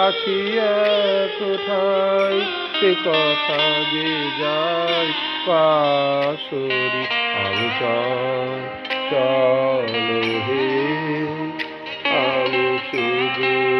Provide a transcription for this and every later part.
জানানাই আছি কোথায়? সে কথা যে যায় পাশরি আমি চল চল হে আমি সুদূরের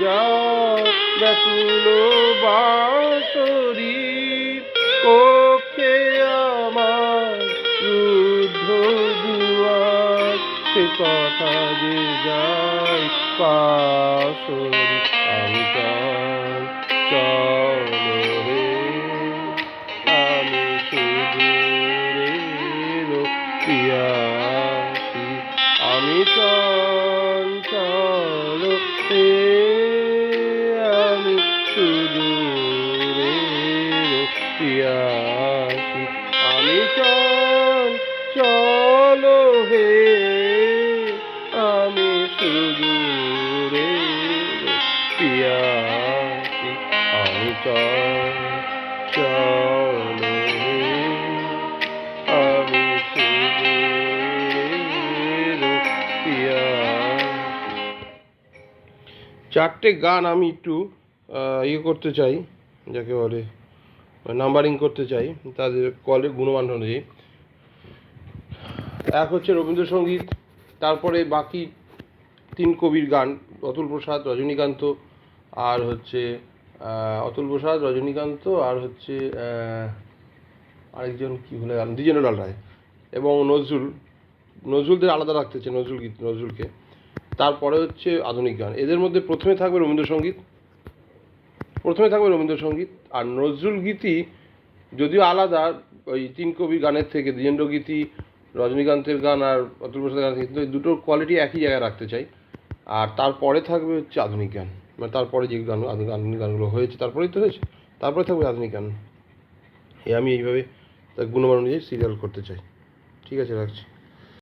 বাজাও ব্যাকুল বাঁশরি কক্ষে আমার সে কথা যে যাই পাশরি আমি হে, আমি পিয়াসি আমি আমি চারটে গান আমি একটু ইয়ে করতে চাই, যাকে বলে নাম্বারিং করতে চাই, তাদের কলের গুণমান অনুযায়ী। এক হচ্ছে রবীন্দ্রসঙ্গীত, তারপরে বাকি তিন কবির গান, অতুল প্রসাদ, রজনীকান্ত, আর হচ্ছে অতুল প্রসাদ, রজনীকান্ত, আর হচ্ছে আরেকজন কি ভুলে গেলাম, দ্বিজেন্দ্রলাল রায় এবং নজরুল। নজরুলদের আলাদা রাখতে নজরুল গীত, নজরুলকে। তারপরে হচ্ছে আধুনিক গান। এদের মধ্যে প্রথমে থাকবে রবীন্দ্রসঙ্গীত। প্রথমে থাকবে রবীন্দ্রসঙ্গীত, আর নজরুল গীতি যদিও আলাদা, ওই তিন কবির গানের থেকে, দ্বিজেন্দ্র গীতি রজনীকান্তের গান আর অতুল প্রসাদের গান কিন্তু দুটোর কোয়ালিটি একই জায়গায় রাখতে চাই। আর তারপরে থাকবে হচ্ছে আধুনিক গান। মানে তারপরে যে গান, আধুনিক গানগুলো হয়েছে, তারপরেই তো হয়েছে। তারপরে থাকবে আধুনিক গান। এ আমি এইভাবে তার গুণমান অনুযায়ী সিরিয়াল করতে চাই। ঠিক আছে, রাখছি।